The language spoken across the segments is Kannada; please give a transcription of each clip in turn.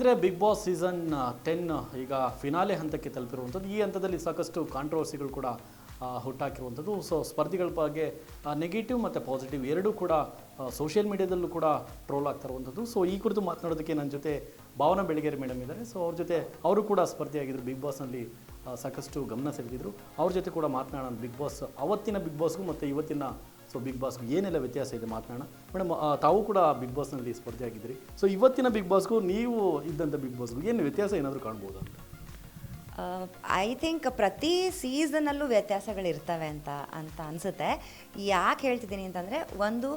ಸ್ನೇಹಿತರೆ ಬಿಗ್ ಬಾಸ್ ಸೀಸನ್ ಟೆನ್ ಈಗ ಫಿನಾಲೆ ಹಂತಕ್ಕೆ ತಲುಪಿರುವಂಥದ್ದು, ಈ ಹಂತದಲ್ಲಿ ಸಾಕಷ್ಟು ಕಾಂಟ್ರವರ್ಸಿಗಳು ಕೂಡ ಹುಟ್ಟಾಕಿರುವಂಥದ್ದು. ಸೊ ಸ್ಪರ್ಧಿಗಳ ಬಗ್ಗೆ ನೆಗೆಟಿವ್ ಮತ್ತು ಪಾಸಿಟಿವ್ ಎರಡೂ ಕೂಡ ಸೋಷಿಯಲ್ ಮೀಡಿಯಾದಲ್ಲೂ ಕೂಡ ಟ್ರೋಲ್ ಆಗ್ತಾ ಇರುವಂಥದ್ದು. ಸೊ ಈ ಕುರಿತು ಮಾತನಾಡೋದಕ್ಕೆ ನನ್ನ ಜೊತೆ ಭಾವನಾ ಬೆಳಗೇರಿ ಮೇಡಮ್ ಇದ್ದಾರೆ. ಸೊ ಅವ್ರ ಜೊತೆ ಅವರು ಕೂಡ ಸ್ಪರ್ಧಿಯಾಗಿದ್ದರು ಬಿಗ್ ಬಾಸ್ನಲ್ಲಿ ಸಾಕಷ್ಟು ಗಮನ ಸೆಳೆದಿದ್ರು. ಅವ್ರ ಜೊತೆ ಕೂಡ ಮಾತನಾಡೋಣ ಬಿಗ್ ಬಾಸ್ ಅವತ್ತಿನ ಬಿಗ್ ಬಾಸ್ಗೂ ಮತ್ತು ಇವತ್ತಿನ ಸೊ ಬಿಗ್ ಬಾಸ್ಗೂ ಏನೆಲ್ಲ ವ್ಯತ್ಯಾಸ ಇದೆ ಮಾತನಾಡೋಣ. ಮೇಡಮ್ ತಾವು ಕೂಡ ಬಿಗ್ ಬಾಸ್ನಲ್ಲಿ ಸ್ಪರ್ಧೆಯಾಗಿದ್ದೀರಿ. ಸೊ ಇವತ್ತಿನ ಬಿಗ್ ಬಾಸ್ಗೂ ನೀವು ಇದ್ದಂಥ ಬಿಗ್ ಬಾಸ್ಗೂ ಏನು ವ್ಯತ್ಯಾಸ ಏನಾದರೂ ಕಾಣ್ಬೋದು? ಅಂತ ಐ ಥಿಂಕ್ ಪ್ರತಿ ಸೀಸನಲ್ಲೂ ವ್ಯತ್ಯಾಸಗಳಿರ್ತವೆ ಅಂತ ಅಂತ ಅನಿಸುತ್ತೆ. ಯಾಕೆ ಹೇಳ್ತಿದ್ದೀನಿ ಅಂತಂದರೆ, ಒಂದು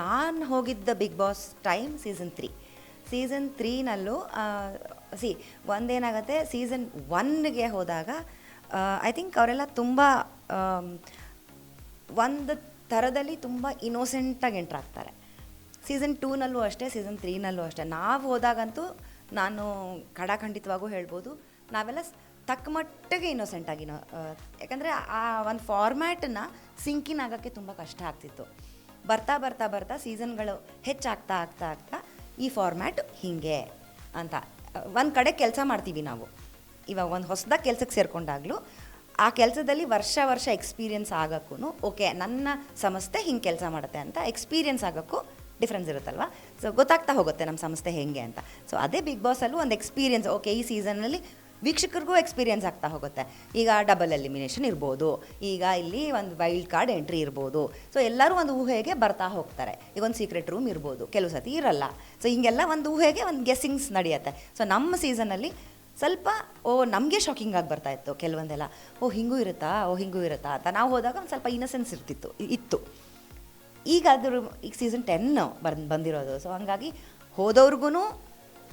ನಾನು ಹೋಗಿದ್ದ Big Boss time season three season ತ್ರೀನಲ್ಲೂ ಸಿ ಒಂದೇನಾಗುತ್ತೆ ಸೀಸನ್ ಒನ್ಗೆ ಹೋದಾಗ ಐ ಥಿಂಕ್ ಅವರೆಲ್ಲ ತುಂಬ ಒಂದು ಥರದಲ್ಲಿ ತುಂಬ ಇನೋಸೆಂಟಾಗಿ ಎಂಟ್ರ್ ಆಗ್ತಾರೆ. ಸೀಸನ್ ಟೂನಲ್ಲೂ ಅಷ್ಟೇ ಸೀಸನ್ ತ್ರೀನಲ್ಲೂ ಅಷ್ಟೇ. ನಾವು ಹೋದಾಗಂತೂ ನಾನು ಖಡಾಖಂಡಿತವಾಗೂ ಹೇಳ್ಬೋದು, ನಾವೆಲ್ಲ ತಕ್ಕ ಮಟ್ಟಿಗೆ ಇನ್ನೋಸೆಂಟಾಗಿ ಯಾಕಂದರೆ ಆ ಒಂದು ಫಾರ್ಮ್ಯಾಟನ್ನು ಸಿಂಕಿನ್ ಆಗೋಕ್ಕೆ ತುಂಬ ಕಷ್ಟ ಆಗ್ತಿತ್ತು. ಬರ್ತಾ ಬರ್ತಾ ಬರ್ತಾ ಸೀಸನ್ಗಳು ಹೆಚ್ಚಾಗ್ತಾ ಆಗ್ತಾ ಆಗ್ತಾ ಈ ಫಾರ್ಮ್ಯಾಟ್ ಹೀಗೆ ಅಂತ. ಒಂದು ಕಡೆ ಕೆಲಸ ಮಾಡ್ತೀವಿ ನಾವು. ಇವಾಗ ಒಂದು ಹೊಸದಾಗಿ ಕೆಲಸಕ್ಕೆ ಸೇರಿಕೊಂಡಾಗಲೂ ಆ ಕೆಲಸದಲ್ಲಿ ವರ್ಷ ವರ್ಷ ಎಕ್ಸ್ಪೀರಿಯನ್ಸ್ ಆಗೋಕ್ಕೂ ಓಕೆ ನನ್ನ ಸಂಸ್ಥೆ ಹಿಂಗೆ ಕೆಲಸ ಮಾಡುತ್ತೆ ಅಂತ ಎಕ್ಸ್ಪೀರಿಯನ್ಸ್ ಆಗೋಕ್ಕೂ ಡಿಫ್ರೆನ್ಸ್ ಇರುತ್ತಲ್ವ? ಸೊ ಗೊತ್ತಾಗ್ತಾ ಹೋಗುತ್ತೆ ನಮ್ಮ ಸಂಸ್ಥೆ ಹೇಗೆ ಅಂತ. ಸೊ ಅದೇ ಬಿಗ್ ಬಾಸಲ್ಲೂ ಒಂದು ಎಕ್ಸ್ಪೀರಿಯನ್ಸ್ ಓಕೆ ಈ ಸೀಸನಲ್ಲಿ ವೀಕ್ಷಕರಿಗೂ ಎಕ್ಸ್ಪೀರಿಯನ್ಸ್ ಆಗ್ತಾ ಹೋಗುತ್ತೆ. ಈಗ ಡಬಲ್ ಎಲಿಮಿನೇಷನ್ ಇರ್ಬೋದು, ಈಗ ಇಲ್ಲಿ ಒಂದು ವೈಲ್ಡ್ ಕಾರ್ಡ್ ಎಂಟ್ರಿ ಇರ್ಬೋದು. ಸೊ ಎಲ್ಲರೂ ಒಂದು ಊಹೆಗೆ ಬರ್ತಾ ಹೋಗ್ತಾರೆ. ಈಗ ಒಂದು ಸೀಕ್ರೆಟ್ ರೂಮ್ ಇರ್ಬೋದು, ಕೆಲವು ಸತಿ ಇರಲ್ಲ. ಸೊ ಹಿಂಗೆಲ್ಲ ಒಂದು ಊಹೆಗೆ ಒಂದು ಗೆಸ್ಸಿಂಗ್ಸ್ ನಡೆಯುತ್ತೆ. ಸೊ ನಮ್ಮ ಸೀಸನಲ್ಲಿ ಸ್ವಲ್ಪ, ಓ, ನಮಗೆ ಶಾಕಿಂಗ್ ಆಗಿ ಬರ್ತಾ ಇತ್ತು ಕೆಲವೊಂದೆಲ್ಲ. ಓ, ಹಿಂಗೂ ಇರುತ್ತಾ? ಓ, ಹಿಂಗೂ ಇರುತ್ತಾ? ಅಂತ ನಾವು ಹೋದಾಗ ಒಂದು ಸ್ವಲ್ಪ ಇನ್ನಸೆನ್ಸ್ ಇರ್ತಿತ್ತು ಇತ್ತು. ಈಗ ಅದ್ರ ಈಗ ಸೀಸನ್ ಟೆನ್ ಬಂದು, ಬಂದಿರೋದು. ಸೊ ಹಂಗಾಗಿ ಹೋದವ್ರಿಗೂ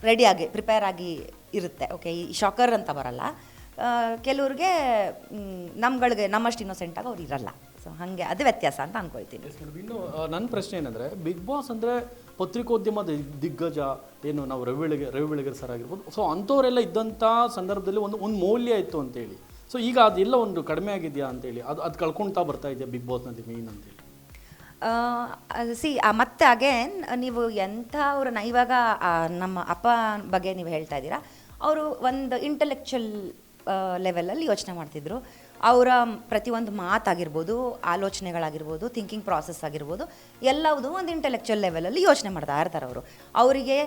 ರೆಡಿಯಾಗಿ ಪ್ರಿಪೇರ್ ಆಗಿ ಇರುತ್ತೆ. ಓಕೆ ಈ ಶಾಕರ್ ಅಂತ ಬರಲ್ಲ. ಕೆಲವ್ರಿಗೆ ನಮ್ಗಳಿಗೆ, ನಮ್ಮಷ್ಟು ಇನ್ನೋಸೆಂಟಾಗಿ ಅವ್ರು ಇರಲ್ಲ. ಸೊ ಹಾಗೆ, ಅದು ವ್ಯತ್ಯಾಸ ಅಂತ ಅಂದ್ಕೊಳ್ತೀನಿ ನನ್ನ ಪ್ರಶ್ನೆ ಏನಂದರೆ ಬಿಗ್ ಬಾಸ್ ಅಂದರೆ ಪತ್ರಿಕೋದ್ಯಮದ ದಿಗ್ಗಜ ಏನು ನಾವು ರವಿ ಬೆಳಗೆ ರವಿ ಬೆಳಗೆರೆ ಸರ್ ಆಗಿರ್ಬೋದು. ಸೊ ಅಂಥವರೆಲ್ಲ ಇದ್ದಂಥ ಸಂದರ್ಭದಲ್ಲಿ ಒಂದು ಒಂದು ಮೌಲ್ಯ ಇತ್ತು ಅಂತೇಳಿ. ಸೊ ಈಗ ಅದೆಲ್ಲ ಒಂದು ಕಡಿಮೆ ಆಗಿದೆಯಾ ಅಂತೇಳಿ. ಅದು ಅದು ಕಳ್ಕೊಳ್ತಾ ಬರ್ತಾ ಇದೆಯಾ ಬಿಗ್ ಬಾಸ್ನಲ್ಲಿ ಮೇನ್ ಅಂತೇಳಿ? ಸಿ ಮತ್ತೆ ಅಗೇನ್ ನೀವು ಎಂಥ ಅವ್ರನ್ನ ಇವಾಗ ನಮ್ಮ ಅಪ್ಪ ಬಗ್ಗೆ ನೀವು ಹೇಳ್ತಾ ಇದ್ದೀರಾ. ಅವರು ಒಂದು ಇಂಟೆಲೆಕ್ಚುಯಲ್ ಲೆವೆಲಲ್ಲಿ ಯೋಚನೆ ಮಾಡ್ತಿದ್ರು. ಅವರ ಪ್ರತಿಯೊಂದು ಮಾತಾಗಿರ್ಬೋದು, ಆಲೋಚನೆಗಳಾಗಿರ್ಬೋದು ಥಿಂಕಿಂಗ್ ಪ್ರಾಸೆಸ್ ಆಗಿರ್ಬೋದು, ಎಲ್ಲವುದು ಒಂದು ಇಂಟೆಲೆಕ್ಚುಯಲ್ ಲೆವೆಲಲ್ಲಿ ಯೋಚನೆ ಮಾಡ್ತಾ ಇರ್ತಾರೆ ಅವರು. ಅವರಿಗೆ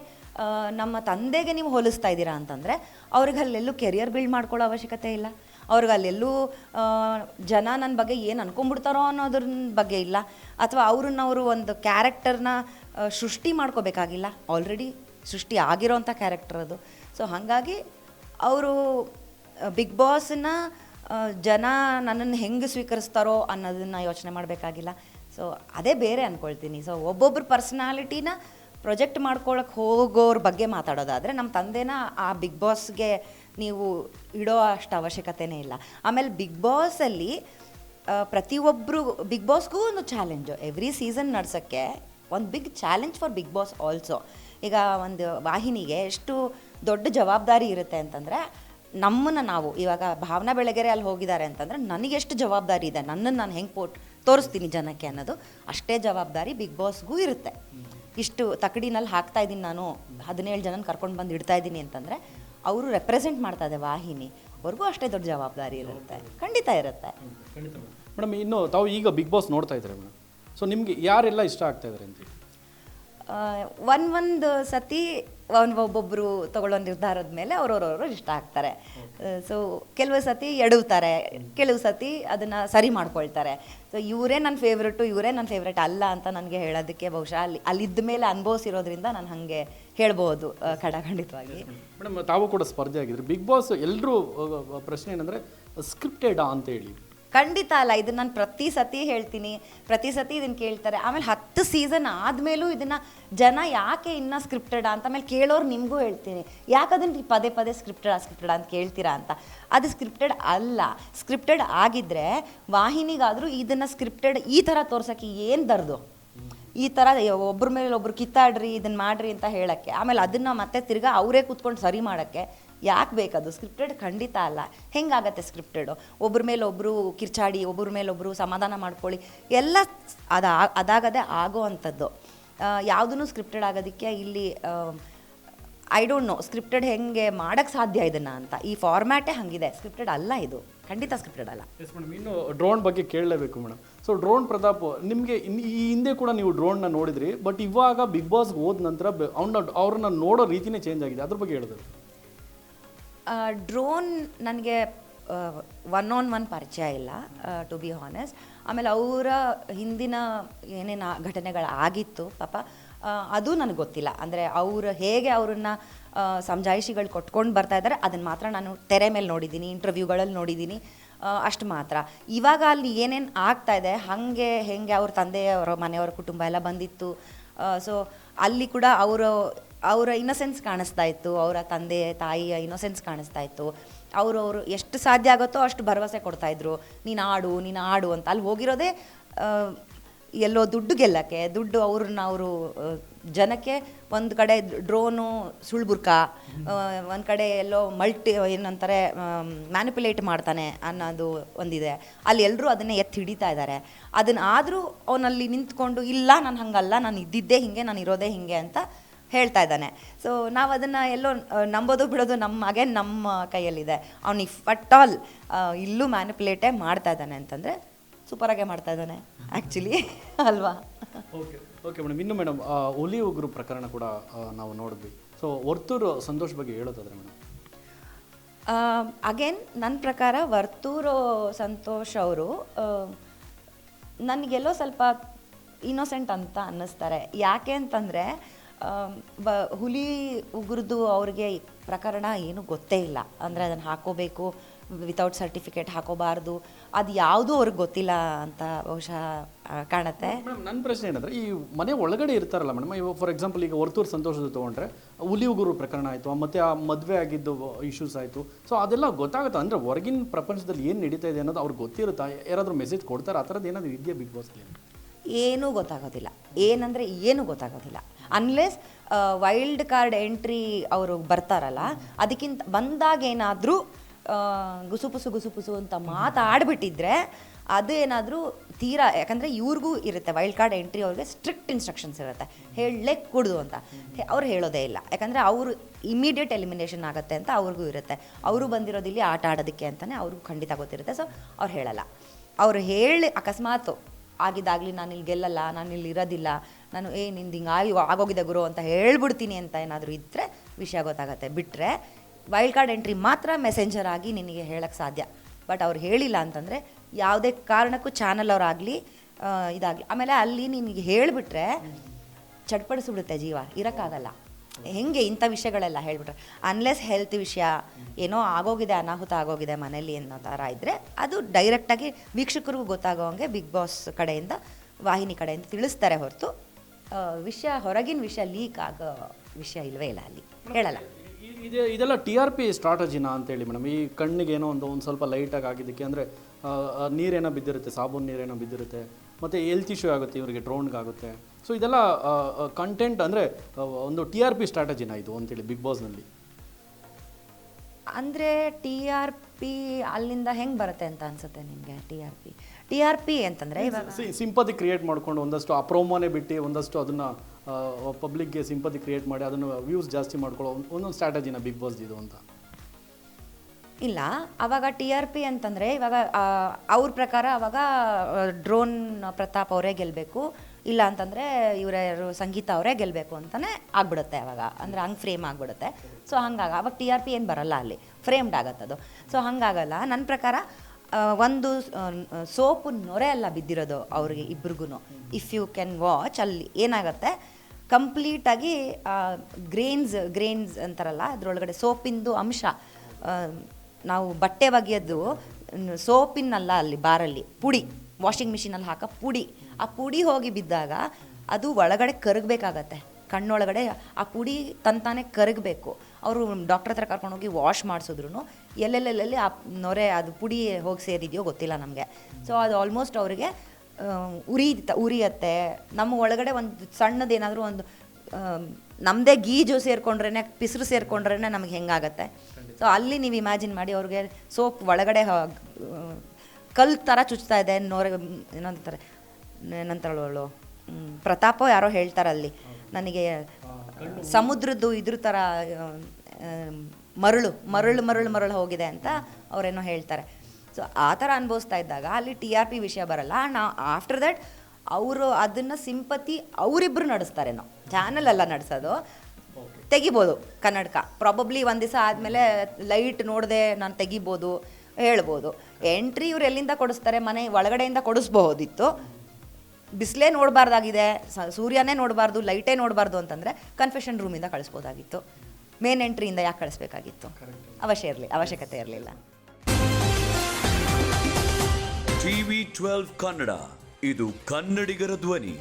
ನಮ್ಮ ತಂದೆಗೆ ನೀವು ಹೋಲಿಸ್ತಾ ಇದ್ದೀರಾ ಅಂತಂದರೆ, ಅವ್ರಿಗೆ ಅಲ್ಲೆಲ್ಲೂ ಕೆರಿಯರ್ ಬಿಲ್ಡ್ ಮಾಡ್ಕೊಳ್ಳೋ ಅವಶ್ಯಕತೆ ಇಲ್ಲ. ಅವ್ರಿಗೆ ಅಲ್ಲೆಲ್ಲೂ ಜನ ನನ್ನ ಬಗ್ಗೆ ಏನು ಅನ್ಕೊಂಡ್ಬಿಡ್ತಾರೋ ಅನ್ನೋದ್ರ ಬಗ್ಗೆ ಇಲ್ಲ. ಅಥವಾ ಅವ್ರನ್ನ ಅವರು ಒಂದು ಕ್ಯಾರೆಕ್ಟರ್ನ ಸೃಷ್ಟಿ ಮಾಡ್ಕೋಬೇಕಾಗಿಲ್ಲ. ಆಲ್ರೆಡಿ ಸೃಷ್ಟಿ ಆಗಿರೋಂಥ ಕ್ಯಾರೆಕ್ಟರ್ ಅದು. ಸೊ ಹಾಗಾಗಿ, ಅವರು ಬಿಗ್ ಬಾಸ್ನ ಜನ ನನ್ನನ್ನು ಹೆಂಗೆ ಸ್ವೀಕರಿಸ್ತಾರೋ ಅನ್ನೋದನ್ನು ಯೋಚನೆ ಮಾಡಬೇಕಾಗಿಲ್ಲ. ಸೊ ಅದೇ ಬೇರೆ ಅಂದ್ಕೊಳ್ತೀನಿ ಸೊ ಒಬ್ಬೊಬ್ಬರು ಪರ್ಸ್ನಾಲಿಟಿನ ಪ್ರೊಜೆಕ್ಟ್ ಮಾಡ್ಕೊಳಕ್ಕೆ ಹೋಗೋರ ಬಗ್ಗೆ ಮಾತಾಡೋದಾದರೆ ನಮ್ಮ ತಂದೆನ ಆ ಬಿಗ್ ಬಾಸ್ಗೆ ನೀವು ಇಡೋ ಅಷ್ಟು ಅವಶ್ಯಕತೆನೇ ಇಲ್ಲ. ಆಮೇಲೆ ಬಿಗ್ ಬಾಸಲ್ಲಿ ಪ್ರತಿಯೊಬ್ಬರು ಬಿಗ್ ಬಾಸ್ಗೂ ಒಂದು ಚಾಲೆಂಜು ಎವ್ರಿ ಸೀಸನ್ ನಡ್ಸೋಕ್ಕೆ ಒಂದು big challenge for big boss also ಈಗ ಒಂದು ವಾಹಿನಿಗೆ ಎಷ್ಟು ದೊಡ್ಡ ಜವಾಬ್ದಾರಿ ಇರುತ್ತೆ ಅಂತಂದರೆ ನಮ್ಮನ್ನು ನಾವು, ಇವಾಗ ಭಾವನಾ ಬೆಳಗೆರೆ ಅಲ್ಲಿ ಹೋಗಿದ್ದಾರೆ ಅಂತಂದರೆ ನನಗೆ ಎಷ್ಟು ಜವಾಬ್ದಾರಿ ಇದೆ, ನನ್ನನ್ನು ನಾನು ಹೆಂಗೆ ಪೋಟ್ ತೋರಿಸ್ತೀನಿ ಜನಕ್ಕೆ ಅನ್ನೋದು, ಅಷ್ಟೇ ಜವಾಬ್ದಾರಿ ಬಿಗ್ ಬಾಸ್ಗೂ ಇರುತ್ತೆ. ಇಷ್ಟು ತಕಡಿನಲ್ಲಿ ಹಾಕ್ತಾ ಇದ್ದೀನಿ ನಾನು, ಹದಿನೇಳು ಜನನ ಕರ್ಕೊಂಡು ಬಂದು ಇಡ್ತಾ ಇದ್ದೀನಿ ಅಂತಂದರೆ, ಅವರು ರೆಪ್ರೆಸೆಂಟ್ ಮಾಡ್ತಾ ಇದೆ ವಾಹಿನಿ, ಅವ್ರಿಗೂ ಅಷ್ಟೇ ದೊಡ್ಡ ಜವಾಬ್ದಾರಿ ಇರುತ್ತೆ, ಖಂಡಿತ ಇರುತ್ತೆ. ಮೇಡಮ್, ಇನ್ನು ತಾವು ಈಗ ಬಿಗ್ ಬಾಸ್ ನೋಡ್ತಾ ಇದ್ದಾರೆ ಮೇಡಮ್? ಸೊ ನಿಮಗೆ ಯಾರೆಲ್ಲ ಇಷ್ಟ ಆಗ್ತಾ ಇದ್ದಾರೆ ಅಂತ ಒನ್ ಒಂದು ಸತಿ ಒಂದು ಒಬ್ಬೊಬ್ಬರು ತಗೊಳ್ಳೋ ನಿರ್ಧಾರದ ಮೇಲೆ ಅವ್ರವ್ರವರು ಇಷ್ಟ ಆಗ್ತಾರೆ. ಸೊ ಕೆಲವು ಸತಿ ಎಡವ್ತಾರೆ ಕೆಲವು ಸತಿ ಅದನ್ನು ಸರಿ ಮಾಡ್ಕೊಳ್ತಾರೆ. ಸೊ ಇವರೇ ನನ್ನ ಫೇವ್ರೇಟು ಇವರೇ ನನ್ನ ಫೇವ್ರೇಟ್ ಅಲ್ಲ ಅಂತ ನನಗೆ ಹೇಳೋದಕ್ಕೆ ಬಹುಶಃ ಅಲ್ಲಿ ಅಲ್ಲಿದ್ದ ಮೇಲೆ ಅನುಭವಿಸಿರೋದ್ರಿಂದ ನಾನು ಹಾಗೆ ಹೇಳ್ಬೋದು ಖಡಾಖಂಡಿತವಾಗಿ. ಮೇಡಮ್ ತಾವು ಕೂಡ ಸ್ಪರ್ಧೆ ಆಗಿದ್ರಿ ಬಿಗ್ ಬಾಸ್ ಎಲ್ಲರೂ ಪ್ರಶ್ನೆ ಏನಂದರೆ ಸ್ಕ್ರಿಪ್ಟೆಡಾ ಅಂತ ಹೇಳಿ. ಖಂಡಿತ ಅಲ್ಲ, ಇದನ್ನ ನಾನು ಪ್ರತಿ ಸತಿ ಹೇಳ್ತೀನಿ, ಪ್ರತಿ ಸತಿ ಇದನ್ನ ಕೇಳ್ತಾರೆ. ಆಮೇಲೆ ಹತ್ತು ಸೀಸನ್ ಆದಮೇಲೂ ಇದನ್ನ ಜನ ಯಾಕೆ ಇನ್ನ ಸ್ಕ್ರಿಪ್ಟೆಡ್ ಅಂತ ಆಮೇಲೆ ಕೇಳೋರು ನಿಮಗೂ ಹೇಳ್ತೀನಿ. ಯಾಕೆ ಅದನ್ನ ಪದೇ ಪದೇ ಸ್ಕ್ರಿಪ್ಟೆಡ್ ಸ್ಕ್ರಿಪ್ಟೆಡ್ ಅಂತ ಕೇಳ್ತೀರಾ ಅಂತ. ಅದು ಸ್ಕ್ರಿಪ್ಟೆಡ್ ಅಲ್ಲ ಸ್ಕ್ರಿಪ್ಟೆಡ್ ಆಗಿದ್ರೆ ವಾಹಿನಿಗಾದರೂ ಇದನ್ನ ಸ್ಕ್ರಿಪ್ಟೆಡ್ ಈ ಥರ ತೋರ್ಸೋಕ್ಕೆ ಏನು ದರ್ದು? ಈ ಥರ ಒಬ್ಬರ ಮೇಲೆ ಒಬ್ರು ಕಿತ್ತಾಡ್ರಿ ಇದನ್ನ ಮಾಡ್ರಿ ಅಂತ ಹೇಳಕ್ಕೆ. ಆಮೇಲೆ ಅದನ್ನ ಮತ್ತೆ ತಿರ್ಗಾ ಅವರೇ ಕೂತ್ಕೊಂಡು ಸರಿ ಮಾಡೋಕ್ಕೆ ಯಾಕೆ ಬೇಕದು? ಸ್ಕ್ರಿಪ್ಟೆಡ್ ಖಂಡಿತ ಅಲ್ಲ. ಹೆಂಗಾಗತ್ತೆ ಸ್ಕ್ರಿಪ್ಟೆಡು ಒಬ್ಬರ ಮೇಲೆ ಒಬ್ಬರು ಕಿರ್ಚಾಡಿ ಒಬ್ಬರ ಮೇಲೆ ಒಬ್ಬರು ಸಮಾಧಾನ ಮಾಡ್ಕೊಳ್ಳಿ. ಎಲ್ಲ ಅದ, ಅದಾಗದೆ ಆಗೋ ಅಂಥದ್ದು. ಯಾವುದೂ ಸ್ಕ್ರಿಪ್ಟೆಡ್ ಆಗೋದಕ್ಕೆ ಇಲ್ಲಿ ಐ ಡೋಂಟ್ ನೋ ಸ್ಕ್ರಿಪ್ಟೆಡ್ ಹೆಂಗೆ ಮಾಡೋಕ್ಕೆ ಸಾಧ್ಯ ಇದನ್ನು ಅಂತ. ಈ ಫಾರ್ಮ್ಯಾಟೇ ಹಂಗಿದೆ. ಸ್ಕ್ರಿಪ್ಟೆಡ್ ಅಲ್ಲ ಇದು. ಖಂಡಿತ ಸ್ಕ್ರಿಪ್ಟೆಡ್ ಅಲ್ಲ. ಎಸ್ ಮೇಡಮ್ ಇನ್ನು ಡ್ರೋನ್ ಬಗ್ಗೆ ಕೇಳಲೇಬೇಕು ಮೇಡಮ್ ಸೊ ಡ್ರೋನ್ ಪ್ರತಾಪ್, ನಿಮಗೆ ಈ ಹಿಂದೆ ಕೂಡ ನೀವು ಡ್ರೋನ್ನ ನೋಡಿದ್ರಿ ಬಟ್ ಇವಾಗ ಬಿಗ್ ಬಾಸ್ ಹೋದ ನಂತರ ಅವ್ನ, ಅವ್ರನ್ನ ನೋಡೋ ರೀತಿನೇ ಚೇಂಜ್ ಆಗಿದೆ. ಅದ್ರ ಬಗ್ಗೆ ಹೇಳಿದ್ರು ಡ್ರೋನ್ ನನಗೆ ಒನ್ ಆನ್ ಒನ್ ಪರಿಚಯ ಇಲ್ಲ ಟು ಬಿ ಹಾನೆಸ್ಟ್ ಆಮೇಲೆ ಅವರ ಹಿಂದಿನ ಏನೇನು ಘಟನೆಗಳು ಆಗಿತ್ತು ಪಾಪ ಅದು ನನಗೆ ಗೊತ್ತಿಲ್ಲ. ಅಂದರೆ ಅವರು ಹೇಗೆ ಅವ್ರನ್ನ ಸಮಜಾಯಿಷಿಗಳು ಕೊಟ್ಕೊಂಡು ಬರ್ತಾ ಇದ್ದಾರೆ ಅದನ್ನು ಮಾತ್ರ ನಾನು ತೆರೆ ಮೇಲೆ ನೋಡಿದ್ದೀನಿ ಇಂಟರ್ವ್ಯೂಗಳಲ್ಲಿ ನೋಡಿದ್ದೀನಿ ಅಷ್ಟು ಮಾತ್ರ. ಇವಾಗ ಅಲ್ಲಿ ಏನೇನು ಆಗ್ತಾ ಇದೆ, ಹಾಗೆ, ಹೆಂಗೆ ಅವ್ರ ತಂದೆಯವರ ಮನೆಯವರ ಕುಟುಂಬ ಎಲ್ಲ ಬಂದಿತ್ತು ಸೊ ಅಲ್ಲಿ ಕೂಡ ಅವರು ಅವರ ಇನ್ನೊಸೆನ್ಸ್ ಕಾಣಿಸ್ತಾ ಇತ್ತು, ಅವರ ತಂದೆ, ತಾಯಿಯ ಇನ್ನೊಸೆನ್ಸ್ ಕಾಣಿಸ್ತಾ ಇತ್ತು. ಅವರು ಅವರು ಎಷ್ಟು ಸಾಧ್ಯ ಆಗುತ್ತೋ ಅಷ್ಟು ಭರವಸೆ ಕೊಡ್ತಾ ಇದ್ರು. ನೀನು ಆಡು ನೀನು ಆಡು ಅಂತ. ಅಲ್ಲಿ ಹೋಗಿರೋದೇ ಎಲ್ಲೋ ದುಡ್ಡು ಗೆಲ್ಲಕ್ಕೆ, ದುಡ್ಡು ಅವ್ರನ್ನ ಅವರು ಜನಕ್ಕೆ ಒಂದು ಕಡೆ ಡ್ರೋನು ಸುಳ್ಬುರ್ಕ ಒಂದು ಕಡೆ ಎಲ್ಲೋ ಮಲ್ಟಿ, ಏನಂತಾರೆ ಮ್ಯಾನಿಪುಲೇಟ್ ಮಾಡ್ತಾನೆ ಅನ್ನೋದು ಒಂದಿದೆ. ಅಲ್ಲಿ ಎಲ್ಲರೂ ಅದನ್ನೇ ಎತ್ತಿ ಹಿಡಿತಾ ಇದ್ದಾರೆ. ಅದನ್ನ ಆದರೂ ಅವನಲ್ಲಿ ನಿಂತ್ಕೊಂಡು, ಇಲ್ಲ, ನಾನು ಹಂಗಲ್ಲ, ನಾನು ಇದ್ದಿದ್ದೇ ಹಿಂಗೆ, ನಾನು ಇರೋದೇ ಹಿಂಗೆ ಅಂತ ಹೇಳ್ತಾ ಇದ್ದಾನೆ. ಸೊ ನಾವು ಅದನ್ನು ಎಲ್ಲೋ ನಂಬೋದು ಬಿಡೋದು ನಮ್ಮ ಅಗೇನ್ ನಮ್ಮ ಕೈಯಲ್ಲಿದೆ. ಅವ್ನು ಇಫ್ ಅಟ್ ಆಲ್ ಇಲ್ಲೂ ಮ್ಯಾನಿಪುಲೇಟೇ ಮಾಡ್ತಾ ಇದ್ದಾನೆ ಅಂತಂದರೆ ಸೂಪರಾಗೆ ಮಾಡ್ತಾ ಇದ್ದಾನೆ ಆ್ಯಕ್ಚುಲಿ ಅಲ್ವಾ? ಓಕೆ ಓಕೆ ಮೇಡಮ್ ಇನ್ನು ಮೇಡಮ್ ಹುಲಿ ಉಗ್ರು ಪ್ರಕರಣ ಕೂಡ ನಾವು ನೋಡಿದ್ವಿ. ಸೊ ವರ್ತೂರು ಸಂತೋಷ್ ಬಗ್ಗೆ ಹೇಳೋದಾದ್ರೆ ಮೇಡಮ್ ಅಗೇನ್ ನನ್ನ ಪ್ರಕಾರ ವರ್ತೂರು ಸಂತೋಷ್ ಅವರು ನನಗೆಲ್ಲೋ ಸ್ವಲ್ಪ ಇನ್ನೋಸೆಂಟ್ ಅಂತ ಅನ್ನಿಸ್ತಾರೆ. ಯಾಕೆ ಅಂತಂದರೆ ಬ, ಹುಲಿ ಉಗುರ್ದು ಅವ್ರಿಗೆ ಪ್ರಕರಣ ಏನು ಗೊತ್ತೇ ಇಲ್ಲ. ಅಂದರೆ ಅದನ್ನು ಹಾಕೋಬೇಕು ವಿತೌಟ್ ಸರ್ಟಿಫಿಕೇಟ್ ಹಾಕೋಬಾರ್ದು. ಅದು ಯಾವುದು ಅವ್ರಿಗೆ ಗೊತ್ತಿಲ್ಲ ಅಂತ ಬಹುಶಃ ಕಾಣುತ್ತೆ. ನನ್ನ ಪ್ರಶ್ನೆ ಏನಂದ್ರೆ, ಈ ಮನೆ ಒಳಗಡೆ ಇರ್ತಾರಲ್ಲ ಮೇಡಮ್ ಇವಾಗ ಫಾರ್ ಎಕ್ಸಾಂಪಲ್ ಈಗ ವರ್ತೂರು ಸಂತೋಷದ ತೊಗೊಂಡ್ರೆ, ಹುಲಿ ಉಗುರು ಪ್ರಕರಣ ಆಯಿತು ಮತ್ತೆ ಆ ಮದುವೆ ಆಗಿದ್ದು ಇಶ್ಯೂಸ್ ಆಯಿತು. ಸೊ ಅದೆಲ್ಲ ಗೊತ್ತಾಗುತ್ತೆ? ಅಂದರೆ ಹೊರಗಿನ ಪ್ರಪಂಚದಲ್ಲಿ ಏನು ನಡೀತಾ ಇದೆ ಅನ್ನೋದು ಅವ್ರಿಗೆ ಗೊತ್ತಿರುತ್ತಾ? ಯಾರಾದರೂ ಮೆಸೇಜ್ ಕೊಡ್ತಾರೆ? ಆ ಥರದ್ದು ಏನಾದರೂ ಇದೆಯಾ ಬಿಗ್ ಬಾಸ್ಗೆ? ಏನೂ ಗೊತ್ತಾಗೋದಿಲ್ಲ. ಏನಂದರೆ ಏನೂ ಗೊತ್ತಾಗೋದಿಲ್ಲ. ಅನ್ಲೆಸ್ ವೈಲ್ಡ್ ಕಾರ್ಡ್ ಎಂಟ್ರಿ ಅವರು ಬರ್ತಾರಲ್ಲ, ಅದಕ್ಕಿಂತ ಬಂದಾಗ ಏನಾದರೂ ಗುಸುಪುಸು ಗುಸುಪುಸು ಅಂತ ಮಾತಾಡ್ಬಿಟ್ಟಿದ್ರೆ ಅದು ಏನಾದರೂ ತೀರಾ, ಯಾಕಂದರೆ ಇವ್ರಿಗೂ ಇರುತ್ತೆ ವೈಲ್ಡ್ ಕಾರ್ಡ್ ಎಂಟ್ರಿ ಅವ್ರಿಗೆ ಸ್ಟ್ರಿಕ್ಟ್ ಇನ್ಸ್ಟ್ರಕ್ಷನ್ಸ್ ಇರುತ್ತೆ. ಹೇಳಲೇ ಕುಡ್ದು ಅಂತ. ಅವ್ರು ಹೇಳೋದೇ ಇಲ್ಲ. ಯಾಕಂದರೆ ಅವರು ಇಮಿಡಿಯೇಟ್ ಎಲಿಮಿನೇಷನ್ ಆಗುತ್ತೆ ಅಂತ ಅವ್ರಿಗೂ ಇರುತ್ತೆ. ಅವರು ಬಂದಿರೋದು ಇಲ್ಲಿ ಆಟ ಆಡೋದಕ್ಕೆ ಅಂತಲೇ ಅವ್ರಿಗೂ ಖಂಡಿತ ಗೊತ್ತಿರುತ್ತೆ. ಸೊ ಅವ್ರು ಹೇಳಲ್ಲ. ಅವ್ರು ಹೇಳಿ ಅಕಸ್ಮಾತ್ ಆಗಿದ್ದಾಗಲಿ ನಾನು ಇಲ್ಲಿ ಗೆಲ್ಲಲ್ಲ ನಾನು ಇಲ್ಲಿ ಇರೋದಿಲ್ಲ. ನಾನು ಏ ನಿಂದು ಹಿಂಗೆ ಆಗಿ ಆಗೋಗಿದೆ ಗುರು ಅಂತ ಹೇಳ್ಬಿಡ್ತೀನಿ ಅಂತ ಏನಾದರೂ ಇದ್ದರೆ ವಿಷಯ ಗೊತ್ತಾಗತ್ತೆ. ಬಿಟ್ಟರೆ ವೈಲ್ಡ್ ಕಾರ್ಡ್ ಎಂಟ್ರಿ ಮಾತ್ರ ಮೆಸೆಂಜರ್ ಆಗಿ ನಿನಗೆ ಹೇಳಕ್ಕೆ ಸಾಧ್ಯ. ಬಟ್ ಅವ್ರು ಹೇಳಿಲ್ಲ ಅಂತಂದರೆ ಯಾವುದೇ ಕಾರಣಕ್ಕೂ ಚಾನಲ್ ಅವರಾಗಲಿ ಇದಾಗಲಿ. ಆಮೇಲೆ ಅಲ್ಲಿ ನಿನಗೆ ಹೇಳಿಬಿಟ್ರೆ ಚಟ್ಪಡಿಸ್ಬಿಡುತ್ತೆ ಜೀವ. ಇರೋಕ್ಕಾಗಲ್ಲ. ಹೆಂಗೆ ಇಂಥ ವಿಷಯಗಳೆಲ್ಲ ಹೇಳ್ಬಿಟ್ರೆ ಅನ್ಲೆಸ್ ಹೆಲ್ತ್ ವಿಷಯ ಏನೋ ಆಗೋಗಿದೆ ಅನಾಹುತ ಆಗೋಗಿದೆ ಮನೇಲಿ ಅನ್ನೋ ಥರ ಇದ್ದರೆ ಅದು ಡೈರೆಕ್ಟಾಗಿ ವೀಕ್ಷಕರಿಗೂ ಗೊತ್ತಾಗೋ ಹಂಗೆ ಬಿಗ್ ಬಾಸ್ ಕಡೆಯಿಂದ ವಾಹಿನಿ ಕಡೆಯಿಂದ ತಿಳಿಸ್ತಾರೆ ಹೊರತು ವಿಷಯ ಹೊರಗಿನ ವಿಷಯ ಲೀಕ್ ಆಗೋ ವಿಷಯ ಇಲ್ವೇ ಇಲ್ಲ ಅಲ್ಲಿ. ಹೇಳಲ್ಲ. ಇದು ಇದೆ ಇದೆಲ್ಲ ಟಿ ಆರ್ ಪಿ ಸ್ಟ್ರಾಟಜಿನಾ ಅಂತೇಳಿ ಮೇಡಮ್ ಈ ಕಣ್ಣಿಗೆ ಏನೋ ಒಂದು ಒಂದು ಸ್ವಲ್ಪ ಲೈಟಾಗಿ ಆಗಿದ್ದಕ್ಕೆ ಅಂದರೆ ನೀರೇನೋ ಬಿದ್ದಿರುತ್ತೆ ಸಾಬೂನು ನೀರೇನೋ ಬಿದ್ದಿರುತ್ತೆ ಮತ್ತು ಹೆಲ್ತ್ ಇಶ್ಯೂ ಆಗುತ್ತೆ ಇವರಿಗೆ ಡ್ರೋನ್ಗಾಗುತ್ತೆ ಸೊ ಇದೆಲ್ಲ ಕಂಟೆಂಟ್ ಅಂದರೆ ಒಂದು ಟಿ ಆರ್ ಪಿ ಸ್ಟ್ರಾಟಜಿನ ಇದು ಅಂತೇಳಿ ಬಿಗ್ ಬಾಸ್ನಲ್ಲಿ ಅಂದರೆ ಟಿ ಆರ್ ಪಿ ಅಲ್ಲಿಂದ ಹೆಂಗೆ ಬರುತ್ತೆ ಅಂತ ಅನ್ಸುತ್ತೆ ನಿಮಗೆ T R P T R P ಅಂತಂದರೆ ಇವಾಗ ಸಿಂಪತಿ ಕ್ರಿಯೇಟ್ ಮಾಡಿಕೊಂಡು ಒಂದಷ್ಟು ಅಪ್ರೋಮೋನೇ ಪ್ರೋಮೋನೇ ಬಿಟ್ಟು ಒಂದಷ್ಟು ಅದನ್ನು ಪಬ್ಲಿಕ್ಗೆ ಸಿಂಪತಿ ಕ್ರಿಯೇಟ್ ಮಾಡಿ ಅದನ್ನು ವ್ಯೂಸ್ ಜಾಸ್ತಿ ಮಾಡ್ಕೊಳ್ಳೋ ಒಂದ್- ಒಂದೊಂದು ಸ್ಟ್ರಾಟಜಿನ ಬಿಗ್ ಬಾಸ್ ಇದು ಅಂತ. ಇಲ್ಲ, ಅವಾಗ ಟಿ ಆರ್ ಪಿ ಅಂತಂದರೆ ಇವಾಗ ಅವ್ರ ಪ್ರಕಾರ ಅವಾಗ ಡ್ರೋನ್ ಪ್ರತಾಪ್ ಅವರೇ ಗೆಲ್ಲಬೇಕು ಇಲ್ಲ ಅಂತಂದರೆ ಇವರ ಸಂಗೀತ ಅವರೇ ಗೆಲ್ಲಬೇಕು ಅಂತಲೇ ಆಗ್ಬಿಡುತ್ತೆ ಅವಾಗ. ಅಂದರೆ ಹಂಗೆ ಫ್ರೇಮ್ ಆಗಿಬಿಡುತ್ತೆ. ಸೊ ಹಂಗಾಗ, ಅವಾಗ ಟಿ ಆರ್ ಪಿ ಏನು ಬರಲ್ಲ ಅಲ್ಲಿ. ಫ್ರೇಮ್ಡ್ ಆಗತ್ತದು. ಸೊ ಹಂಗಾಗಲ್ಲ ನನ್ನ ಪ್ರಕಾರ ಒಂದು ಸೋಪು ನೊರೆ ಅಲ್ಲ ಬಿದ್ದಿರೋದು ಅವ್ರಿಗೆ ಇಬ್ರಿಗೂ ಇಫ್ ಯು ಕ್ಯಾನ್ ವಾಚ್ ಅಲ್ಲಿ ಏನಾಗುತ್ತೆ ಕಂಪ್ಲೀಟಾಗಿ ಗ್ರೇನ್ಸ್ ಗ್ರೇನ್ಸ್ ಅಂತಾರಲ್ಲ, ಅದರೊಳಗಡೆ ಸೋಪಿಂದು ಅಂಶ ನಾವು ಬಟ್ಟೆ ಒಗೆಯೋದು ಸೋಪಿನಲ್ಲ ಅಲ್ಲಿ, ಬಾರಲ್ಲಿ, ಪುಡಿ, ವಾಷಿಂಗ್ ಮಿಷಿನಲ್ಲಿ ಹಾಕೋ ಪುಡಿ. ಆ ಪುಡಿ ಹೋಗಿ ಬಿದ್ದಾಗ ಅದು ಒಳಗಡೆ ಕರಗಬೇಕಾಗತ್ತೆ. ಕಣ್ಣೊಳಗಡೆ ಆ ಪುಡಿ ತಂತಾನೆ ಕರಗಬೇಕು. ಅವರು ಡಾಕ್ಟರ್ ಹತ್ರ ಕರ್ಕೊಂಡೋಗಿ ವಾಶ್ ಮಾಡಿಸಿದ್ರು ಎಲ್ಲೆಲ್ಲೆಲ್ಲಿ ಆ ನೊರೆ, ಅದು ಪುಡಿ ಹೋಗಿ ಸೇರಿದೆಯೋ ಗೊತ್ತಿಲ್ಲ ನಮಗೆ. ಸೊ ಅದು ಆಲ್ಮೋಸ್ಟ್ ಅವರಿಗೆ ಉರಿಯುತ್ತೆ, ಉರಿಯತ್ತೆ. ನಮ್ಮ ಒಳಗಡೆ ಒಂದು ಸಣ್ಣದೇನಾದರೂ ಒಂದು ನಮ್ಮದೇ ಗೀಜು ಸೇರಿಕೊಂಡ್ರೇ ಪಿಸ್ರು ಸೇರಿಕೊಂಡ್ರೇ ನಮಗೆ ಹೆಂಗಾಗತ್ತೆ. ಸೊ ಅಲ್ಲಿ ನೀವು ಇಮ್ಯಾಜಿನ್ ಮಾಡಿ ಅವ್ರಿಗೆ ಸೋಪ್ ಒಳಗಡೆ ಕಲ್ ಥರ ಚುಚ್ತಾ ಇದೆ ನೋರೆ, ಏನಂತಾರೆ ಏನಂತಾಳು ಅವಳು ಪ್ರತಾಪ ಯಾರೋ ಹೇಳ್ತಾರೆ ಅಲ್ಲಿ. ನನಗೆ ಸಮುದ್ರದ್ದು ಇದ್ರ ಥರ ಮರಳು ಮರಳು ಮರಳು ಮರಳು ಹೋಗಿದೆ ಅಂತ ಅವರೇನೋ ಹೇಳ್ತಾರೆ. ಸೊ ಆ ಥರ ಅನುಭವಿಸ್ತಾ ಇದ್ದಾಗ ಅಲ್ಲಿ ಟಿ ಆರ್ ಪಿ ವಿಷಯ ಬರಲ್ಲ. ನಾ ಆಫ್ಟರ್ ದಟ್ ಅವರು ಅದನ್ನು ಸಿಂಪತಿ ಅವರಿಬ್ಬರು ನಡೆಸ್ತಾರೇನೋ ಚಾನಲ್ ಅಲ್ಲ ನಡೆಸೋದು. ತೆಗಿಬೋದು ಕನ್ನಡಕ. ಪ್ರಾಬಬ್ಲಿ ಒಂದು ದಿವಸ ಆದಮೇಲೆ ಲೈಟ್ ನೋಡದೆ ನಾನು ತೆಗಿಬೋದು ಹೇಳ್ಬೋದು. ಎಂಟ್ರಿ ಇವ್ರು ಎಲ್ಲಿಂದ ಕೊಡಿಸ್ತಾರೆ? ಮನೆ ಒಳಗಡೆಯಿಂದ ಕೊಡಿಸ್ಬಹುದಿತ್ತು ಬಿಸಿಲೇ ನೋಡಬಾರ್ದಾಗಿದೆ ಸೂರ್ಯನೇ ನೋಡಬಾರ್ದು ಲೈಟೇ ನೋಡಬಾರ್ದು ಅಂತಂದರೆ ಕನ್ಫೆಷನ್ ರೂಮಿಂದ ಕಳಿಸ್ಬೋದಾಗಿತ್ತು. ಮೇನ್ ಎಂಟ್ರಿಯಿಂದ ಯಾಕೆ ಕಳಿಸ್ಬೇಕಾಗಿತ್ತು? ಅವಶ್ಯ ಇರಲಿ ಅವಶ್ಯಕತೆ ಇರಲಿಲ್ಲ. ಟಿವಿ ಟ್ವೆಲ್ವ್ ಕನ್ನಡ ಇದು ಕನ್ನಡಿಗರ ಧ್ವನಿ.